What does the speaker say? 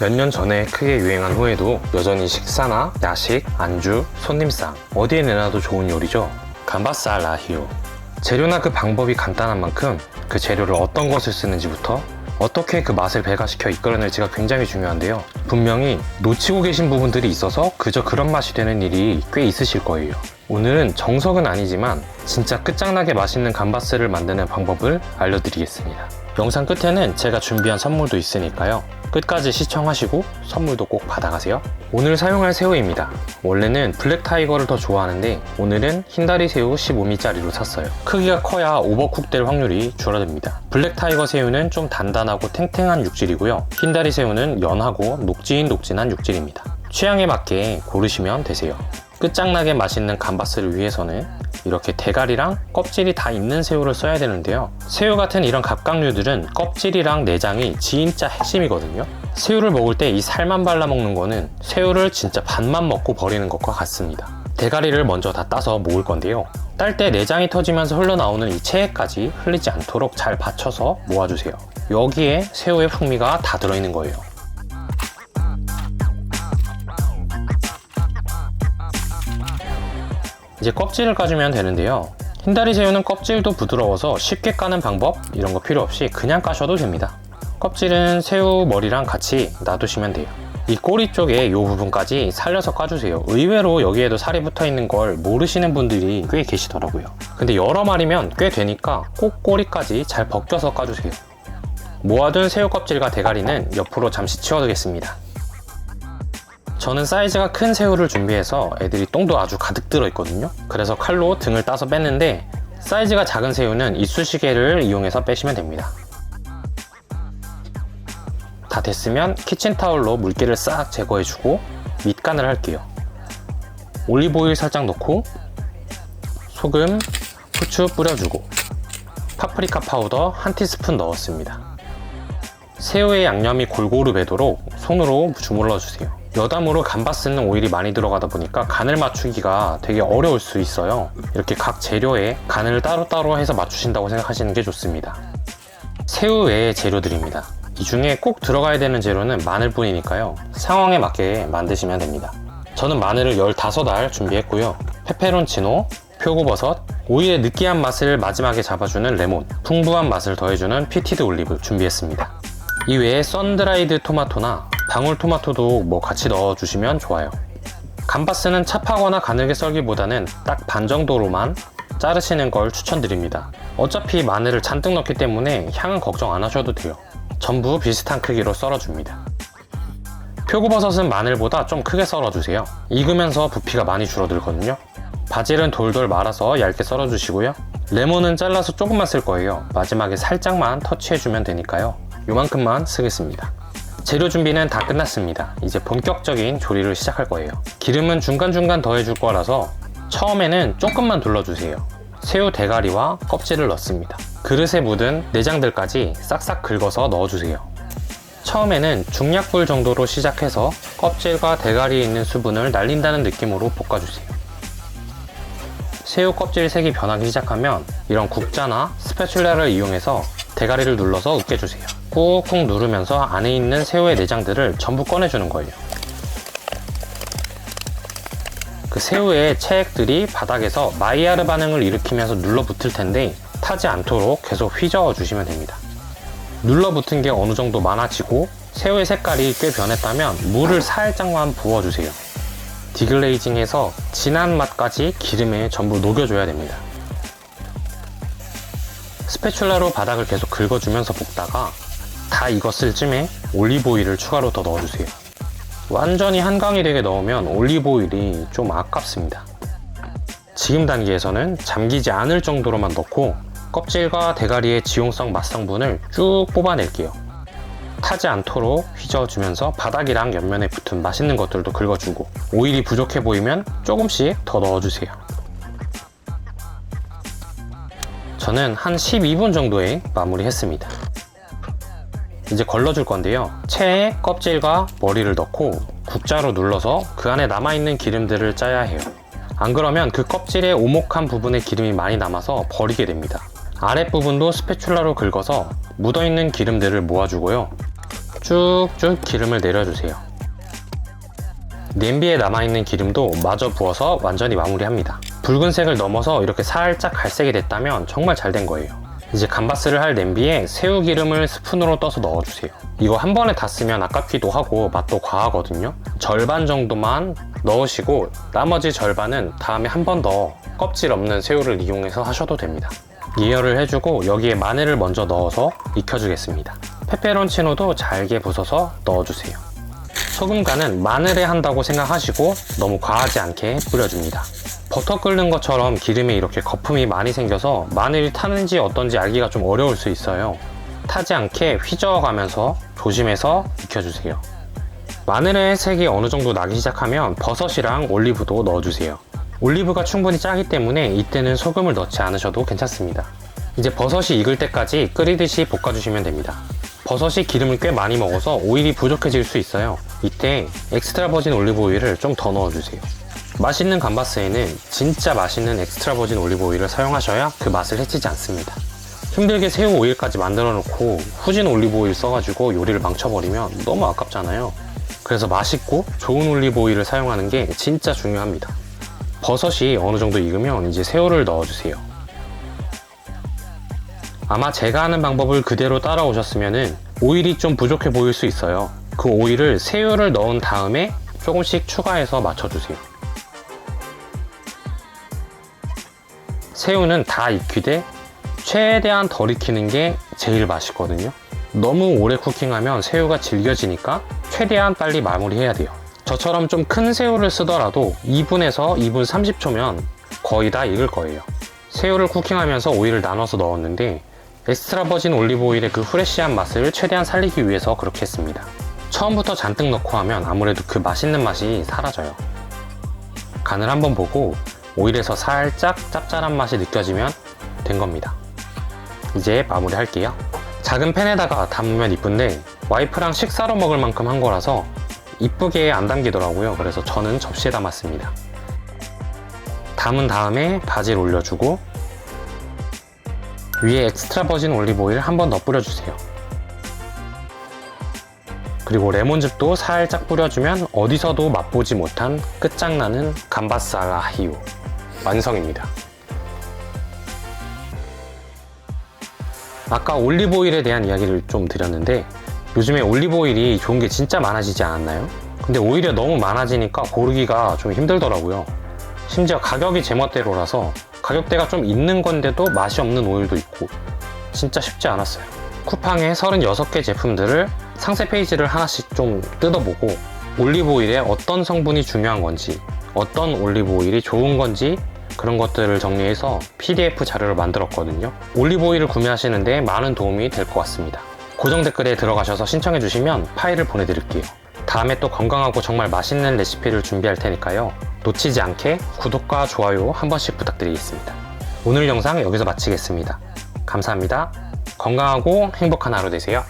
몇 년 전에 크게 유행한 후에도 여전히 식사나 야식, 안주, 손님상 어디에 내놔도 좋은 요리죠. 감바스 알 라히오. 재료나 그 방법이 간단한 만큼 그 재료를 어떤 것을 쓰는지부터 어떻게 그 맛을 배가시켜 이끌어낼지가 굉장히 중요한데요. 분명히 놓치고 계신 부분들이 있어서 그저 그런 맛이 되는 일이 꽤 있으실 거예요. 오늘은 정석은 아니지만 진짜 끝장나게 맛있는 감바스를 만드는 방법을 알려드리겠습니다. 영상 끝에는 제가 준비한 선물도 있으니까요. 끝까지 시청하시고 선물도 꼭 받아가세요. 오늘 사용할 새우입니다. 원래는 블랙 타이거를 더 좋아하는데 오늘은 흰다리 새우 15미짜리로 샀어요. 크기가 커야 오버쿡 될 확률이 줄어듭니다. 블랙 타이거 새우는 좀 단단하고 탱탱한 육질이고요. 흰다리 새우는 연하고 녹진 녹진한 육질입니다. 취향에 맞게 고르시면 되세요. 끝장나게 맛있는 감바스를 위해서는 이렇게 대가리랑 껍질이 다 있는 새우를 써야 되는데요. 새우 같은 이런 갑각류들은 껍질이랑 내장이 진짜 핵심이거든요. 새우를 먹을 때 이 살만 발라 먹는 거는 새우를 진짜 반만 먹고 버리는 것과 같습니다. 대가리를 먼저 다 따서 모을 건데요. 딸 때 내장이 터지면서 흘러나오는 이 체액까지 흘리지 않도록 잘 받쳐서 모아주세요. 여기에 새우의 풍미가 다 들어있는 거예요. 이제 껍질을 까주면 되는데요. 흰다리 새우는 껍질도 부드러워서 쉽게 까는 방법 이런 거 필요 없이 그냥 까셔도 됩니다. 껍질은 새우 머리랑 같이 놔두시면 돼요. 이 꼬리 쪽에 이 부분까지 살려서 까주세요. 의외로 여기에도 살이 붙어 있는 걸 모르시는 분들이 꽤 계시더라고요. 근데 여러 마리면 꽤 되니까 꼭 꼬리까지 잘 벗겨서 까주세요. 모아둔 새우 껍질과 대가리는 옆으로 잠시 치워두겠습니다. 저는 사이즈가 큰 새우를 준비해서 애들이 똥도 아주 가득 들어있거든요. 그래서 칼로 등을 따서 뺐는데 사이즈가 작은 새우는 이쑤시개를 이용해서 빼시면 됩니다. 다 됐으면 키친타올로 물기를 싹 제거해주고 밑간을 할게요. 올리브오일 살짝 넣고 소금, 후추 뿌려주고 파프리카 파우더 한 티스푼 넣었습니다. 새우의 양념이 골고루 배도록 손으로 주물러 주세요. 여담으로 감바스는 오일이 많이 들어가다 보니까 간을 맞추기가 되게 어려울 수 있어요. 이렇게 각 재료에 간을 따로따로 해서 맞추신다고 생각하시는 게 좋습니다. 새우 외의 재료들입니다. 이 중에 꼭 들어가야 되는 재료는 마늘뿐이니까요. 상황에 맞게 만드시면 됩니다. 저는 마늘을 15알 준비했고요. 페페론치노, 표고버섯, 오일의 느끼한 맛을 마지막에 잡아주는 레몬, 풍부한 맛을 더해주는 피티드 올리브 준비했습니다. 이 외에 썬드라이드 토마토나 방울토마토도 뭐 같이 넣어주시면 좋아요. 감바스는 찹하거나 가늘게 썰기보다는 딱 반 정도로만 자르시는 걸 추천드립니다. 어차피 마늘을 잔뜩 넣기 때문에 향은 걱정 안 하셔도 돼요. 전부 비슷한 크기로 썰어줍니다. 표고버섯은 마늘보다 좀 크게 썰어주세요. 익으면서 부피가 많이 줄어들거든요. 바질은 돌돌 말아서 얇게 썰어주시고요. 레몬은 잘라서 조금만 쓸 거예요. 마지막에 살짝만 터치해주면 되니까요. 요만큼만 쓰겠습니다. 재료 준비는 다 끝났습니다. 이제 본격적인 조리를 시작할 거예요. 기름은 중간중간 더해줄 거라서 처음에는 조금만 둘러주세요. 새우 대가리와 껍질을 넣습니다. 그릇에 묻은 내장들까지 싹싹 긁어서 넣어주세요. 처음에는 중약불 정도로 시작해서 껍질과 대가리에 있는 수분을 날린다는 느낌으로 볶아주세요. 새우 껍질 색이 변하기 시작하면 이런 국자나 스패츌라를 이용해서 대가리를 눌러서 으깨주세요. 꾹꾹 누르면서 안에 있는 새우의 내장들을 전부 꺼내주는 거예요. 그 새우의 체액들이 바닥에서 마이야르 반응을 일으키면서 눌러붙을 텐데 타지 않도록 계속 휘저어 주시면 됩니다. 눌러붙은 게 어느 정도 많아지고 새우의 색깔이 꽤 변했다면 물을 살짝만 부어주세요. 디글레이징해서 진한 맛까지 기름에 전부 녹여줘야 됩니다. 스패츌라로 바닥을 계속 긁어주면서 볶다가 다 익었을 쯤에 올리브오일을 추가로 더 넣어주세요. 완전히 한강이 되게 넣으면 올리브오일이 좀 아깝습니다. 지금 단계에서는 잠기지 않을 정도로만 넣고 껍질과 대가리의 지용성 맛성분을 쭉 뽑아낼게요. 타지 않도록 휘저어주면서 바닥이랑 옆면에 붙은 맛있는 것들도 긁어주고 오일이 부족해 보이면 조금씩 더 넣어주세요. 저는 한 12분 정도에 마무리했습니다. 이제 걸러줄 건데요. 체에 껍질과 머리를 넣고 국자로 눌러서 그 안에 남아있는 기름들을 짜야 해요. 안 그러면 그 껍질의 오목한 부분에 기름이 많이 남아서 버리게 됩니다. 아랫부분도 스패츌라로 긁어서 묻어있는 기름들을 모아주고요. 쭉쭉 기름을 내려주세요. 냄비에 남아있는 기름도 마저 부어서 완전히 마무리합니다. 붉은색을 넘어서 이렇게 살짝 갈색이 됐다면 정말 잘 된 거예요. 이제 감바스를 할 냄비에 새우 기름을 스푼으로 떠서 넣어주세요. 이거 한 번에 다 쓰면 아깝기도 하고 맛도 과하거든요. 절반 정도만 넣으시고 나머지 절반은 다음에 한 번 더 껍질 없는 새우를 이용해서 하셔도 됩니다. 예열을 해주고 여기에 마늘을 먼저 넣어서 익혀주겠습니다. 페페론치노도 잘게 부숴서 넣어주세요. 소금 간은 마늘에 한다고 생각하시고 너무 과하지 않게 뿌려줍니다. 버터 끓는 것처럼 기름에 이렇게 거품이 많이 생겨서 마늘이 타는지 어떤지 알기가 좀 어려울 수 있어요. 타지 않게 휘저어가면서 조심해서 익혀주세요. 마늘의 색이 어느 정도 나기 시작하면 버섯이랑 올리브도 넣어주세요. 올리브가 충분히 짜기 때문에 이때는 소금을 넣지 않으셔도 괜찮습니다. 이제 버섯이 익을 때까지 끓이듯이 볶아주시면 됩니다. 버섯이 기름을 꽤 많이 먹어서 오일이 부족해질 수 있어요. 이때 엑스트라 버진 올리브 오일을 좀 더 넣어주세요. 맛있는 감바스에는 진짜 맛있는 엑스트라 버진 올리브 오일을 사용하셔야 그 맛을 해치지 않습니다. 힘들게 새우 오일까지 만들어 놓고 후진 올리브 오일 써가지고 요리를 망쳐버리면 너무 아깝잖아요. 그래서 맛있고 좋은 올리브 오일을 사용하는 게 진짜 중요합니다. 버섯이 어느 정도 익으면 이제 새우를 넣어주세요. 아마 제가 하는 방법을 그대로 따라오셨으면 오일이 좀 부족해 보일 수 있어요. 그 오일을 새우를 넣은 다음에 조금씩 추가해서 맞춰주세요. 새우는 다 익히되 최대한 덜 익히는 게 제일 맛있거든요. 너무 오래 쿠킹하면 새우가 질겨지니까 최대한 빨리 마무리해야 돼요. 저처럼 좀 큰 새우를 쓰더라도 2분에서 2분 30초면 거의 다 익을 거예요. 새우를 쿠킹하면서 오일을 나눠서 넣었는데 엑스트라 버진 올리브 오일의 그 프레쉬한 맛을 최대한 살리기 위해서 그렇게 했습니다. 처음부터 잔뜩 넣고 하면 아무래도 그 맛있는 맛이 사라져요. 간을 한번 보고 오일에서 살짝 짭짤한 맛이 느껴지면 된 겁니다. 이제 마무리 할게요. 작은 팬에다가 담으면 이쁜데 와이프랑 식사로 먹을 만큼 한 거라서 이쁘게 안 담기더라고요. 그래서 저는 접시에 담았습니다. 담은 다음에 바질 올려주고 위에 엑스트라 버진 올리브 오일 한 번 더 뿌려주세요. 그리고 레몬즙도 살짝 뿌려주면 어디서도 맛보지 못한 끝장나는 히우 완성입니다. 아까 올리브 오일에 대한 이야기를 좀 드렸는데 요즘에 올리브 오일이 좋은 게 진짜 많아지지 않았나요? 근데 오히려 너무 많아지니까 고르기가 좀 힘들더라고요. 심지어 가격이 제멋대로라서 가격대가 좀 있는 건데도 맛이 없는 오일도 있고 진짜 쉽지 않았어요. 쿠팡의 36개 제품들을 상세 페이지를 하나씩 좀 뜯어보고 올리브 오일에 어떤 성분이 중요한 건지 어떤 올리브 오일이 좋은 건지 그런 것들을 정리해서 PDF 자료를 만들었거든요. 올리브 오일을 구매하시는데 많은 도움이 될 것 같습니다. 고정 댓글에 들어가셔서 신청해 주시면 파일을 보내드릴게요. 다음에 또 건강하고 정말 맛있는 레시피를 준비할 테니까요. 놓치지 않게 구독과 좋아요 한 번씩 부탁드리겠습니다. 오늘 영상 여기서 마치겠습니다. 감사합니다. 건강하고 행복한 하루 되세요.